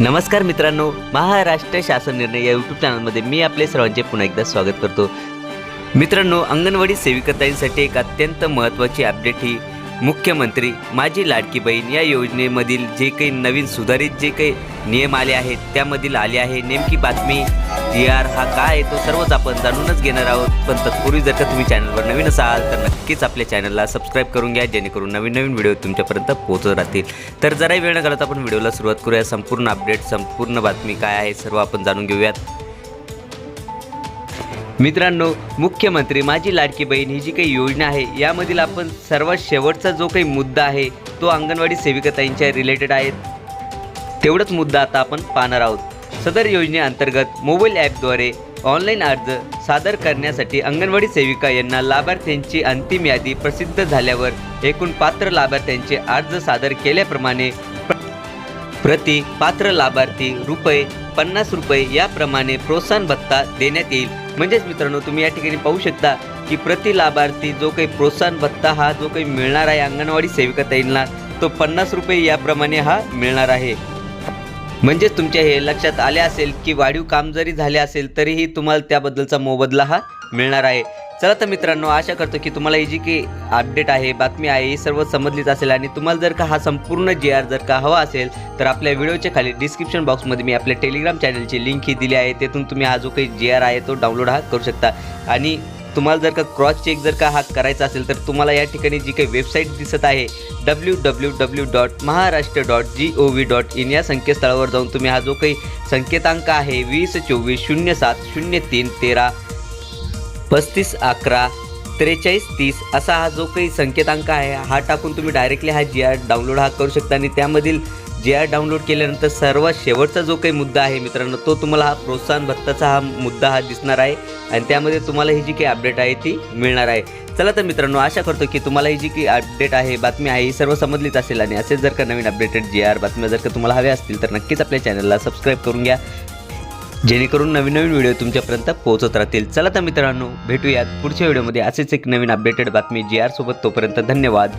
नमस्कार मित्रांनो महाराष्ट्र शासन निर्णय या यूट्यूब चॅनलमध्ये मी आपले सर्वांचे पुन्हा एकदा स्वागत करतो. मित्रांनो अंगणवाडी सेविकताईंसाठी एक अत्यंत महत्त्वाची अपडेट ही मुख्यमंत्री माझी लाडकी बहीण या योजनेमधील जे काही नवीन सुधारित जे काही नियम आले आहेत त्यामधील आले आहे नेमकी बातमी जी आर हा काय आहे तो सर्वच आपण जाणूनच घेणार आहोत. पण तत्पूर्वी जर का तुम्ही चॅनलवर नवीन असाल तर नक्कीच आपल्या चॅनलला सबस्क्राईब करून घ्या जेणेकरून नवीन नवीन व्हिडिओ तुमच्यापर्यंत पोहोचत राहतील. तर जराही वेळ न घालता आपण व्हिडिओला सुरुवात करूया. संपूर्ण अपडेट संपूर्ण बातमी काय आहे सर्व आपण जाणून घेऊयात. मित्रांनो मुख्यमंत्री माझी लाडकी बहीण ही जी काही योजना आहे यामधील आपण सर्वात शेवटचा जो काही मुद्दा आहे तो अंगणवाडी सेविकाताईंच्या रिलेटेड आहे तेवढाच मुद्दा आता आपण पाहणार आहोत. सदर योजनेअंतर्गत मोबाईल ॲपद्वारे ऑनलाईन अर्ज सादर करण्यासाठी अंगणवाडी सेविका यांना लाभार्थ्यांची अंतिम यादी प्रसिद्ध झाल्यावर एकूण पात्र लाभार्थ्यांचे अर्ज सादर केल्याप्रमाणे प्रति पात्र लाभार्थी रुपये पन्नास रुपये याप्रमाणे प्रोत्साहन भत्ता देण्यात येईल. म्हणजेच मित्रांनो तुम्ही या ठिकाणी पाहू शकता की प्रति लाभार्थी जो काही प्रोत्साहन भत्ता हा जो काही मिळणार आहे अंगणवाडी सेविकाताईंना तो पन्नास रुपये याप्रमाणे हा मिळणार आहे. म्हणजेच तुमच्या हे लक्षात आले असेल की वाढीव काम जरी झाले असेल तरीही तुम्हाला त्याबद्दलचा मोबदला हा मिळणार आहे. चला तर मित्रांनो आशा करतो की तुम्हाला ही जी काही अपडेट आहे बातमी आहे ही सर्व समजलीच असेल आणि तुम्हाला जर का हा संपूर्ण जे आर जर का हवा असेल तर आपल्या व्हिडिओच्या खाली डिस्क्रिप्शन बॉक्समध्ये मी आपल्या टेलिग्राम चॅनलची लिंक ही दिली आहे. तेथून तुम्ही हा जो काही जे आर आहे तो डाउनलोड हा करू शकता. आणि तुम्हाला जर का क्रॉस चेक जर का हा करायचा असेल तर तुम्हाला या ठिकाणी जी काही वेबसाईट दिसत आहे W W W dot Maharashtra dot G O V dot in या संकेतस्थळावर जाऊन तुम्ही हा जो काही संकेतांक आहे वीस चोवीस शून्य सात शून्य तीन तेरा पस्तीस अकरा त्रेचाळीस तीस असा हा जो काही संकेतांक आहे हा टाकून तुम्ही डायरेक्टली हा जी आर डाउनलोड हा करू शकता. आणि त्यामधील जी आर डाउनलोड केल्यानंतर सर्वात शेवटचा जो काही मुद्दा आहे मित्रांनो तो तुम्हाला हा प्रोत्साहन भत्ताचा हा मुद्दा हा दिसणार आहे. आणि त्यामध्ये तुम्हाला ही जी काही अपडेट आहे ती मिळणार आहे. चला तर मित्रांनो आशा करतो की तुम्हाला ही जी काही अपडेट आहे बातमी आहे ही सर्व समजलीच असेल. आणि असेच जर का नवीन अपडेटेड जी आर बातम्या जर का तुम्हाला हव्या असतील तर नक्कीच आपल्या चॅनलला सबस्क्राईब करून घ्या. जेणेकरून नवीन नवीन व्हिडिओ तुमच्यापर्यंत पोहोचत राहतील. चला तर मित्रांनो भेटूयात पुढच्या व्हिडिओमध्ये. असेच एक नवीन अपडेटेड बातमी जी आर सोबत. तोपर्यंत धन्यवाद.